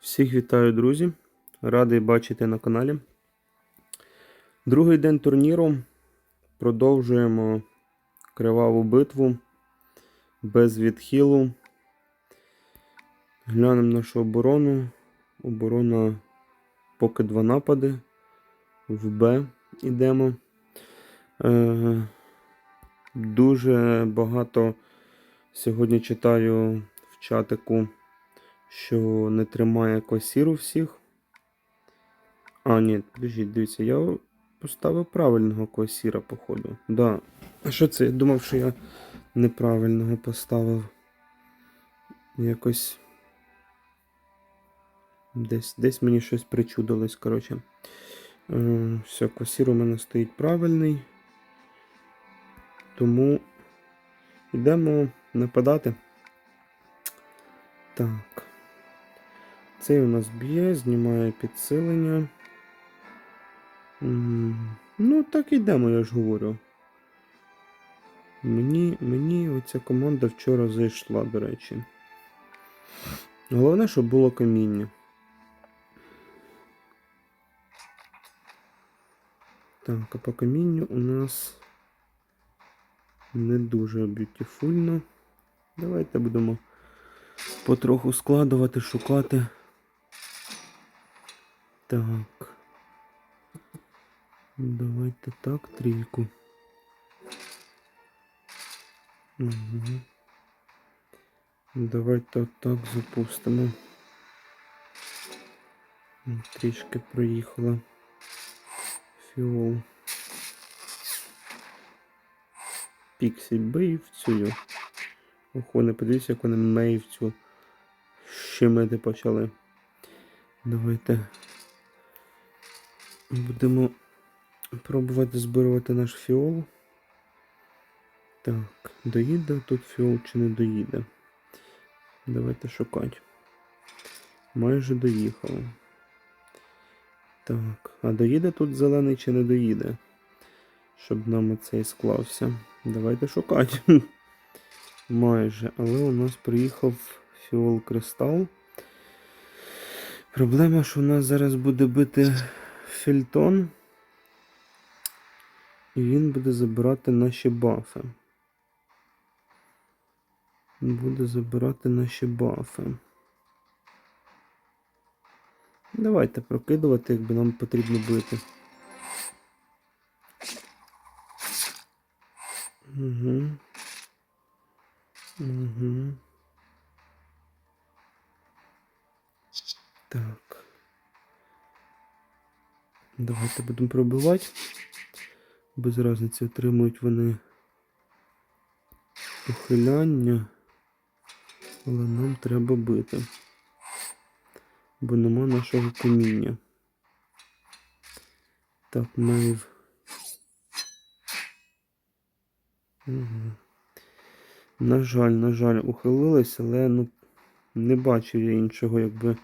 Всіх вітаю, друзі! Радий бачити на каналі. Другий день турніру. Продовжуємо криваву битву без відхилу. Глянемо нашу оборону. Оборона поки два напади. В Б йдемо. Е, дуже багато сьогодні читаю в чатику що не тримає косіру всіх. А, ні, подождіть, дивіться, я поставив правильного косіра, походу. Да. А що це? Я думав, що я неправильного поставив. Якось. Десь десь мені щось причудилось, коротше. Е, все, косір у мене стоїть правильний. Тому йдемо нападати. Так. Цей у нас б'є, знімає підсилення. Ну, так йдемо, я ж говорю. Мені, мені оця команда вчора зайшла, до речі. Головне, щоб було каміння. Так, а по камінню у нас не дуже б'ютіфульно. Давайте будемо потроху складувати, шукати. Так. Давайте так, трійку. Угу. Давайте отак запустимо. Трішки проїхала. Фіол. Піксі бивцю. Охо, не подивіться, як вони мейвцю щемити почали. Давайте Будемо пробувати збирати наш фіол. Так, доїде тут фіол чи не доїде. Давайте шукати. Майже доїхало. Так, а доїде тут зелений чи не доїде? Щоб нам оцей склався. Давайте шукати. Майже, але у нас приїхав фіол кристал. Проблема, що у нас зараз буде бити фельтон. І він буде забирати наші бафи. Буде забирати наші бафи. Давайте прокидувати, якби нам потрібно бити. Угу. Угу. Так. Давайте будемо пробивати. Без різниці отримують вони ухиляння. Але нам треба бити. Бо нема нашого каміння. Так, мейв. Угу. На жаль, на жаль, ухилились, але ну, не бачу я іншого якби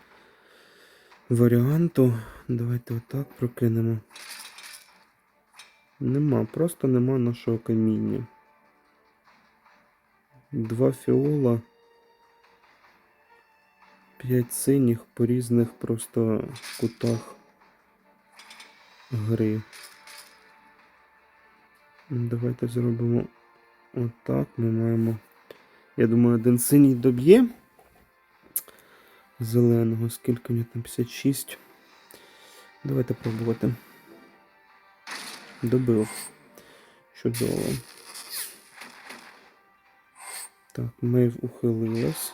варіанту. Давайте отак прокинемо. Нема, просто нема нашого каміння. Два фіола. П'ять синіх по різних просто кутах гри. Давайте зробимо отак. Ми маємо. Я думаю, один синій доб'є зеленого. Скільки мені там 56. Давайте пробувати. Добив. Чудово. Так, мейв ухилилась.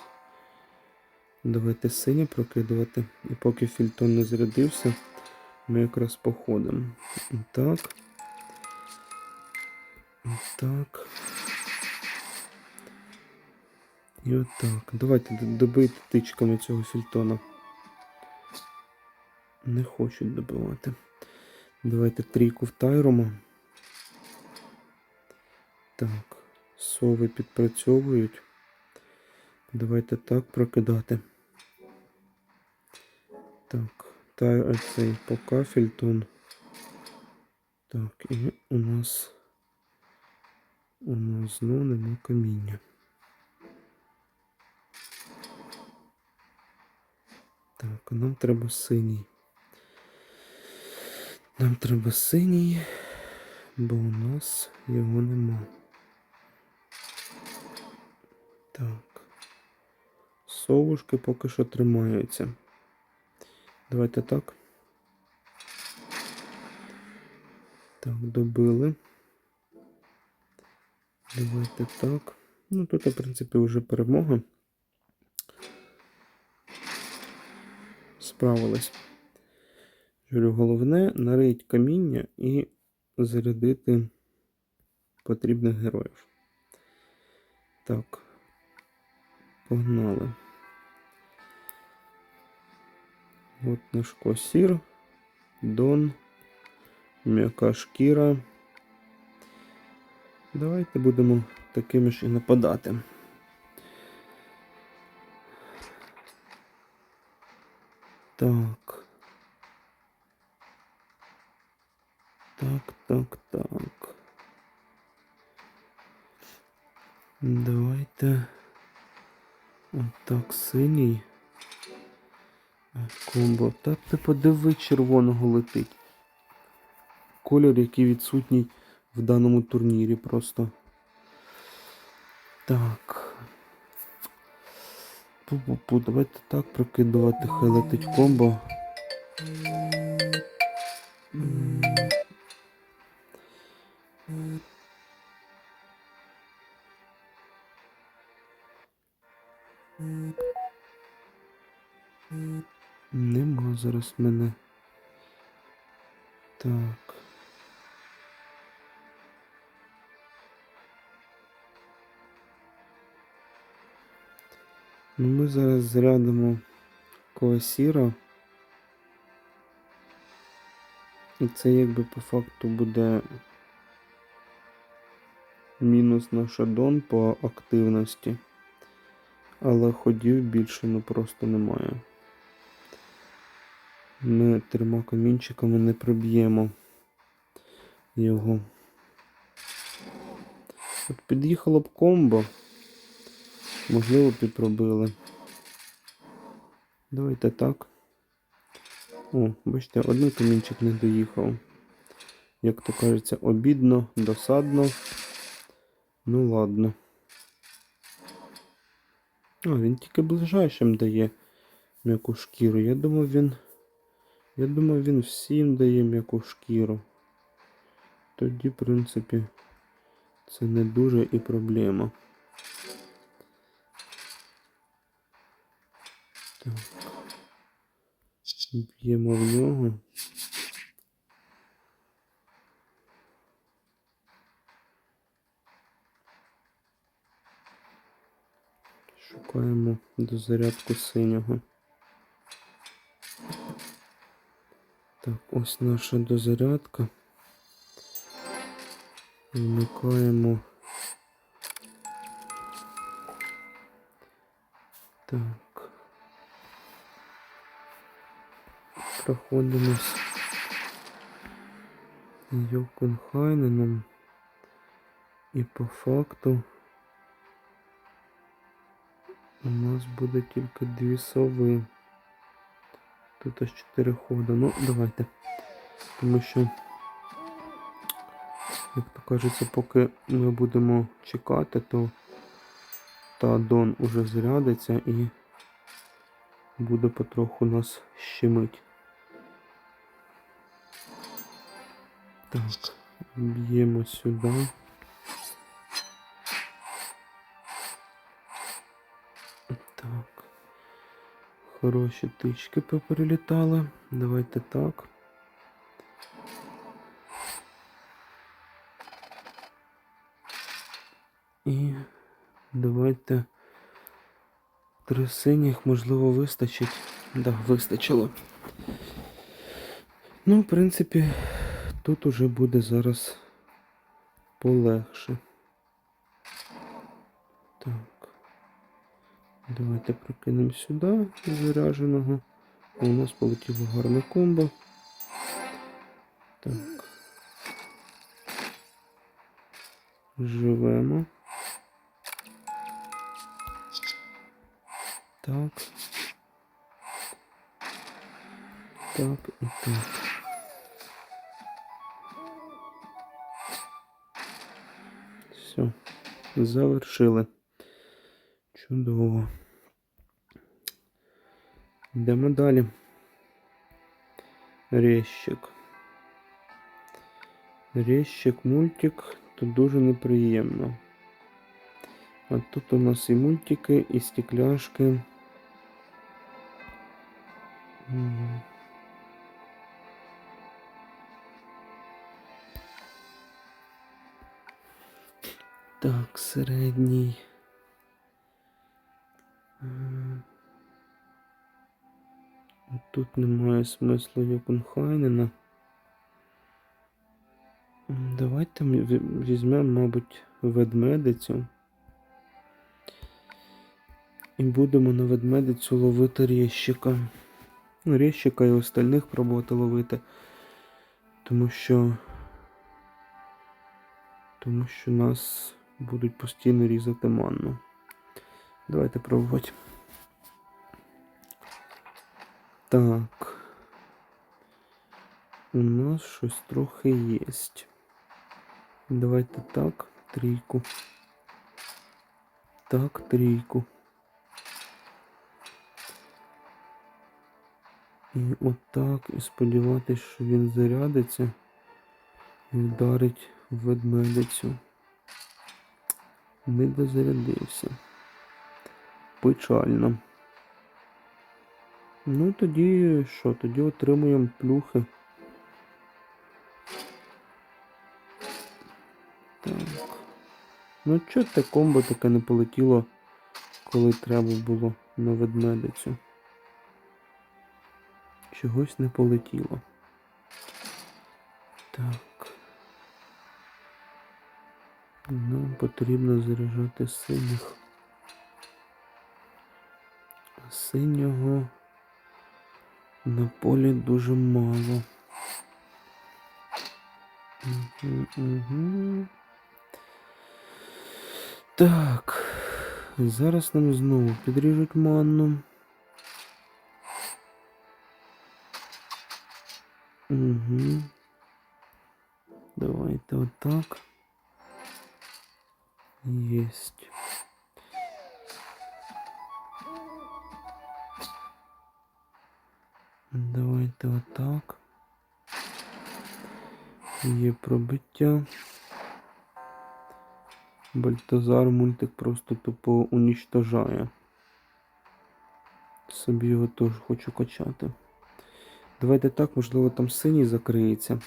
Давайте синє прокидувати. І поки фільтон не зарядився, ми якраз походимо. Так. Так. І отак. Давайте добити тичками цього фільтона. Не хочуть добивати. Давайте трійку в тайрома. Так, сови підпрацьовують. Давайте так прокидати. Так, тай цей пока фільтон. Так, і у нас у нас знову нема каміння. Так, нам треба синій. Нам треба синій, бо у нас його нема. Так. Совушки поки що тримаються. Давайте так. Так, добили. Давайте так. Ну, тут, в принципі, вже перемога. Справились. Головне нарить каміння і зарядити потрібних героїв. Так. Погнали. От наш косір, Дон, м'яка шкіра. Давайте будемо такими ж і нападати. Так. Так, так, так. Давайте. Отак, синій. Комбо. Та ти подиви, червоного летить. Колір, який відсутній в даному турнірі просто. Так. Пу-пу-пу, давайте так прокидувати, хай летить комбо. Нема зараз мене. Так. Ми зараз зарядимо коасіра. І це якби по факту буде мінус на шадон по активності. Але ходів більше ну просто немає. Ми трьома камінчиками не проб'ємо його. От під'їхало б комбо. Можливо, пробили. Давайте так. О, бачите, один камінчик не доїхав. Як то кажеться, обідно, досадно. Ну ладно. А, він тільки ближайшим дає м'яку шкіру. Я думав, він. Я думав, він всім дає м'яку шкіру. Тоді, в принципі, це не дуже і проблема. Так. Б'ємо в нього. Шукаємо дозарядку синього. Так, ось наша дозарядка. Вмикаємо. Так. Проходимось Йокунхайненом. І по факту у нас буде тільки дві сови. Тут аж чотири хода. Ну, давайте. Тому що, як то кажеться, поки ми будемо чекати, то та Дон уже зарядиться і буде потроху нас щемить. Так, б'ємо сюди. Так. Хороші тички поперелітали. Давайте так. І давайте три синіх, можливо, вистачить. Да, вистачило. Ну, в принципі, тут уже буде зараз полегше. Так. Давайте прокинемо сюди зарядженого. У нас полетіло гарне комбо. Так. Живемо. Так. так, і так. Завершили. Чудово. Йдемо далі. Резчик. Резчик, мультик, то дуже неприємно. А тут у нас і мультики, і стекляшки. Мгм. Так, середній. Тут немає смислу Йокунхайнена. Давайте візьмемо, мабуть, ведмедицю. І будемо на ведмедицю ловити рєщика. Ну, рєщика і остальних пробувати ловити. Тому що. Тому що нас будуть постійно різати манну. Давайте пробувати. Так. У нас щось трохи є. Давайте так, трійку. Так, трійку. І отак, і сподіватись, що він зарядиться і вдарить в ведмедицю. Не дозарядився. Печально. Ну тоді що? Тоді отримуємо плюхи. Так. Ну чого те комбо таке не полетіло, коли треба було на ведмедицю? Чогось не полетіло. Так. Нам потрібно заряджати синіх. Синього на полі дуже мало. Угу, угу. Так. Зараз нам знову підріжуть манну. Угу. Давайте отак. Есть. Давайте отак. Є пробиття. Бальтазар мультик просто тупо унічтожає. Собі його теж хочу качати. Давайте так, можливо, там синій закриється.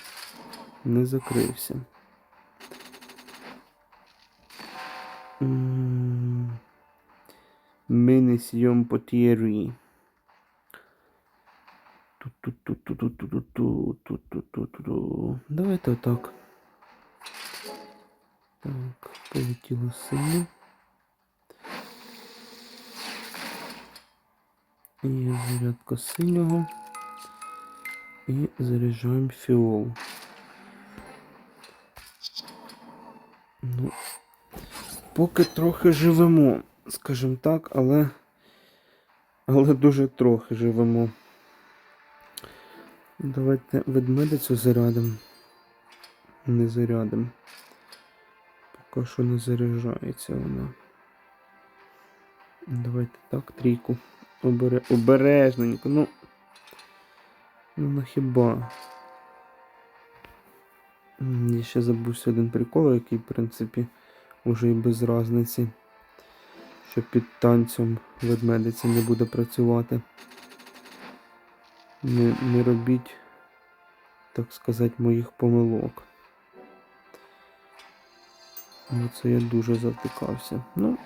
Не закрився. Menesión Potieri. Давайте отак. Так, полетіло синє. И зарядка синього. И заряжаем фиол. Ну, поки трохи живемо, скажімо так, але, але дуже трохи живемо. Давайте ведмедицю зарядимо. Не зарядимо. Поки що не заряджається вона. Давайте так, трійку. Обере... Обережненько. Ну. Ну на хіба. Я ще забувся один прикол, який, в принципі, уже і без разниці. Що під танцем ведмедиця не буде працювати. Не, не робіть, так сказати, моїх помилок. Оце я дуже завтикався. Ну,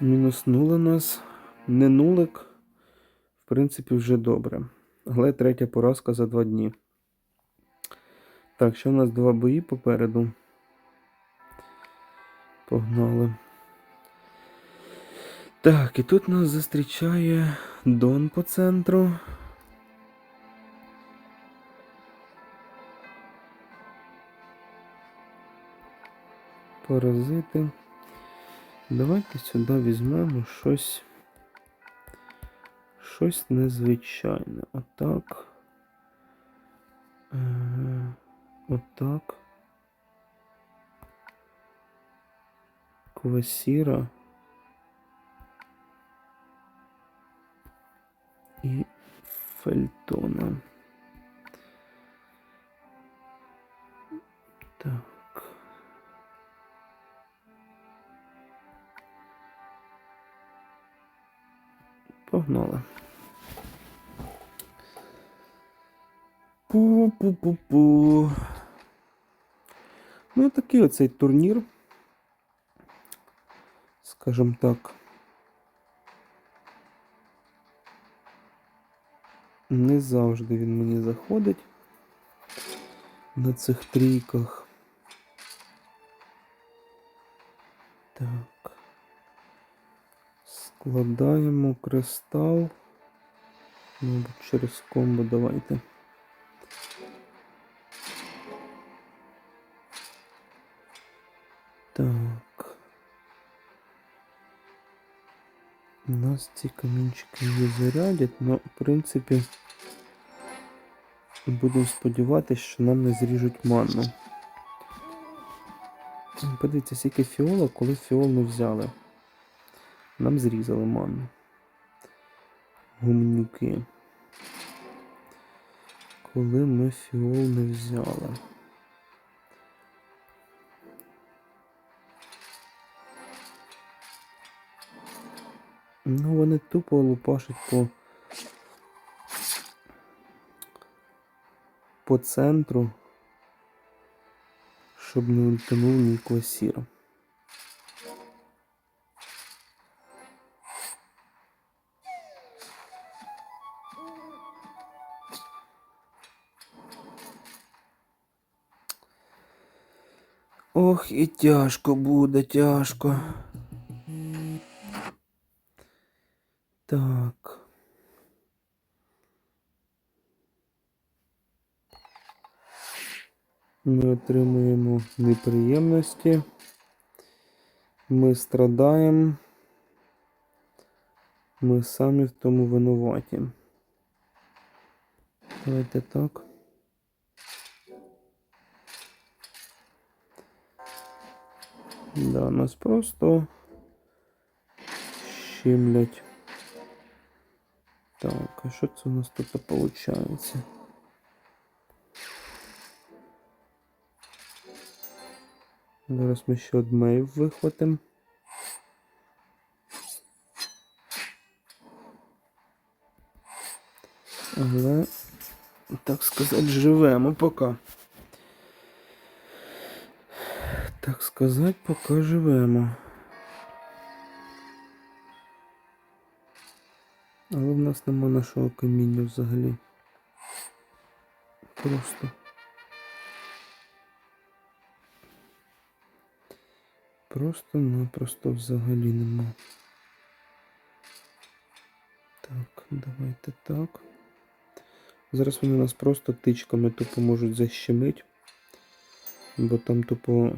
мінуснули нас. Не нулик. В принципі, вже добре. Але третя поразка за два дні. Так, ще у нас два бої попереду. Погнали. Так, і тут нас зустрічає Дон по центру. Паразити. Давайте сюди візьмемо щось. щось незвичайне. Отак. Е, Отак. Квасіра. І Фельтона. Так. Погнали. Пу-пу-пу-пу. Ну, такий оцей турнір. Скажем так. Не завжди він мені заходить на цих трійках. Так. Складаємо кристал. Мабуть, через комбо давайте. Нас ці камінчики не зарядять, але в принципі будемо сподіватися, що нам не зріжуть манну. Подивіться, скільки фіола, коли фіол не взяли. Нам зрізали манну. Гумнюки. Коли ми фіол не взяли. Ну, вони тупо лупашать по по центру, щоб не ультанув мій квасір. Ох, і тяжко буде, тяжко. Так. Ми отримуємо неприємності. Ми страдаємо. Ми самі в тому винуваті. Давайте так. Да, нас просто щемлять. Що це у нас тут виходить? Зараз ми ще одмейв вихватимо. Але, так сказати, живемо поки. Так сказати, поки живемо. Але в нас нема нашого каміння взагалі. Просто. Просто-напросто взагалі нема. Так, давайте так. Зараз вони нас просто тичками тупо можуть защемить. Бо там тупо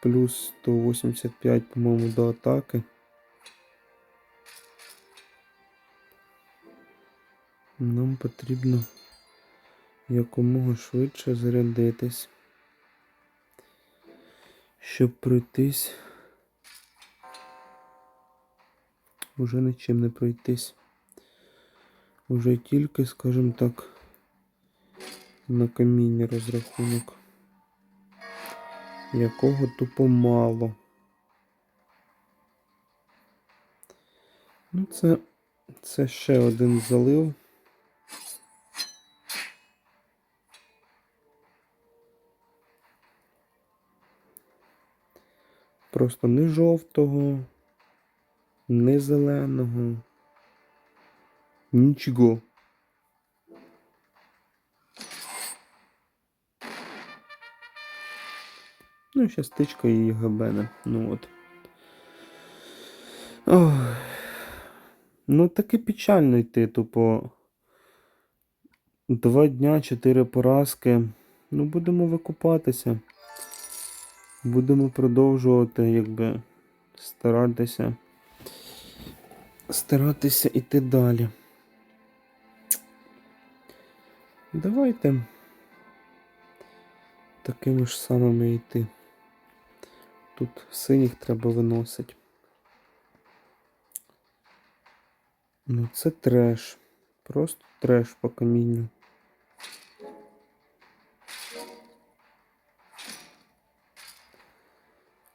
плюс 185, по-моєму, до атаки. Нам потрібно якомога швидше зарядитись, щоб пройтись. Уже нічим не пройтись. Уже тільки, скажімо так, на каміння розрахунок, якого тупо мало. Ну, це, це ще один залив. Просто не жовтого, не зеленого. Нічого. Ну, ще стичка і габена. Ну от. Ох. Ну, таки печально йти, тупо. Два дня, чотири поразки. Ну, будемо викупатися. Будемо продовжувати, якби, старатися старатися йти далі. Давайте такими ж самими йти. Тут синіх треба виносити. Ну, це треш. Просто треш по камінню.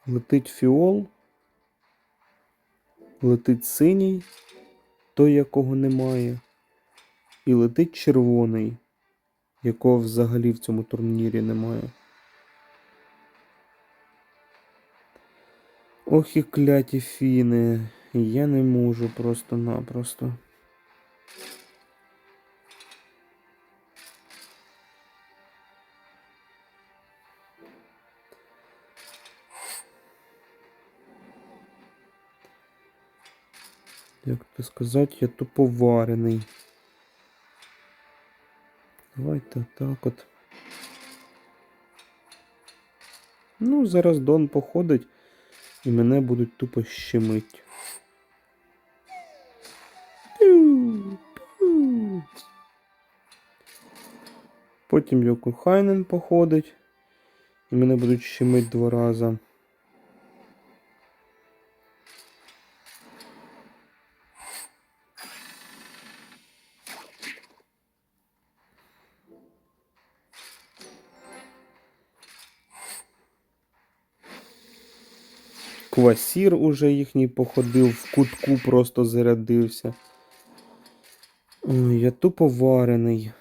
Летить фіол. Летить синій, той, якого немає. І летить червоний, якого взагалі в цьому турнірі немає. Ох і кляті фіни. Я не можу просто-напросто. Як то сказати, я тупо варений. Давайте так от. Ну, зараз Дон походить і мене будуть тупо щемить. Потім Йокухайнен походить. І мене будуть щемить два рази. Квасір уже їхній походив, в кутку просто зарядився. Ой, я тупо варений.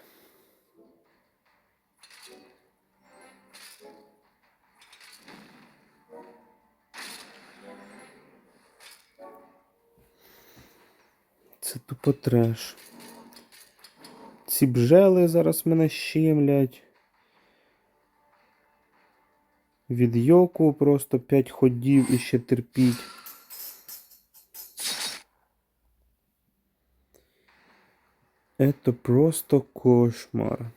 Це тупо треш. Ці бжели зараз мене щемлять. Від йоку просто 5 ходів і ще терпіть. Это просто кошмар.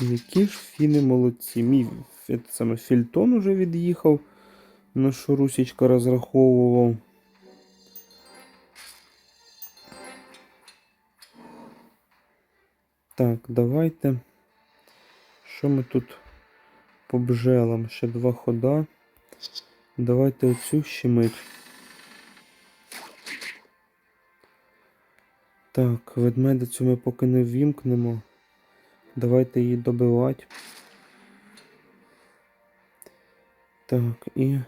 Які ж фіни молодці. Мій саме Фільтон уже від'їхав, на що Русічка розраховував. Так, давайте. Що ми тут по бжелам? Ще два хода. Давайте оцю щемить. Так, ведмедицю ми поки не ввімкнемо. Давайте її добивати. Так, і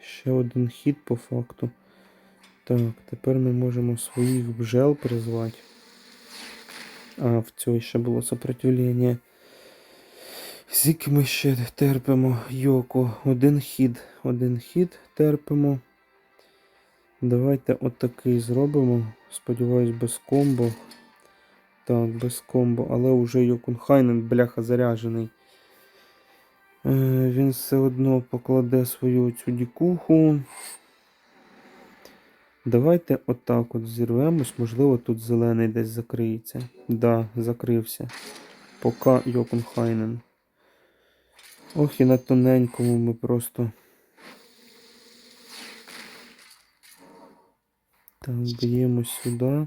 ще один хід по факту. Так, тепер ми можемо своїх бжел призвати. А, в цій ще було сопротивлення. Скільки ми ще терпимо Йоко. Один хід. Один хід терпимо. Давайте отакий зробимо. Сподіваюсь, без комбо. Так, без комбо, але вже Йокунхайнен, бляха, заряджений. Е, він все одно покладе свою цю дікуху. Давайте отак от зірвемось. Можливо, тут зелений десь закриється. Да, закрився. Пока Йокунхайнен. Ох, і на тоненькому ми просто. Так, б'ємо сюди.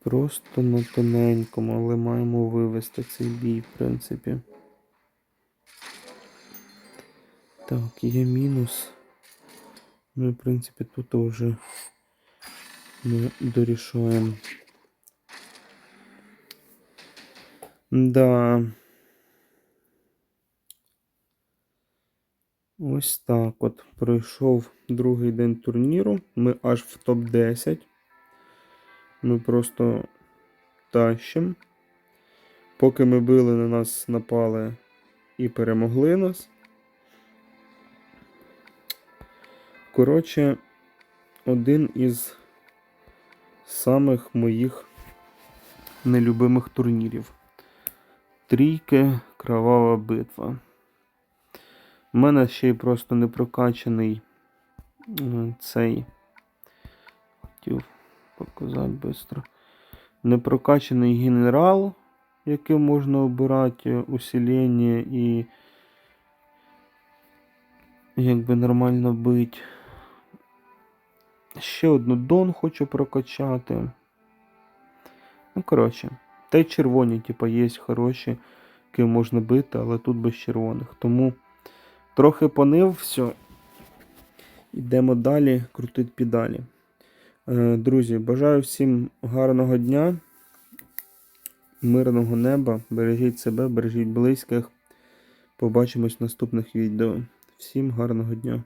Просто на тоненькому, але маємо вивести цей бій, в принципі. Так, є мінус. Ну, і, в принципі, тут вже ми дорішаємо. Да. Ось так от. Пройшов другий день турніру. Ми аж в топ-10. Ми просто тащим. Поки ми били, на нас напали і перемогли нас. Коротше, один із самих моїх нелюбимих турнірів. Трійки Кровава битва. У мене ще й просто не прокачаний цей. Хотів показати швидко. Не прокачаний генерал яким можна обирати усилення і якби нормально бить. Ще одну дон хочу прокачати. Ну, коротше, та й червоні, типа, є хороші, які можна бити, але тут без червоних. Тому трохи понив, все. Йдемо далі, крутить педалі. Е, Друзі, бажаю всім гарного дня, мирного неба. Бережіть себе, бережіть близьких. Побачимось в наступних відео. Всім гарного дня!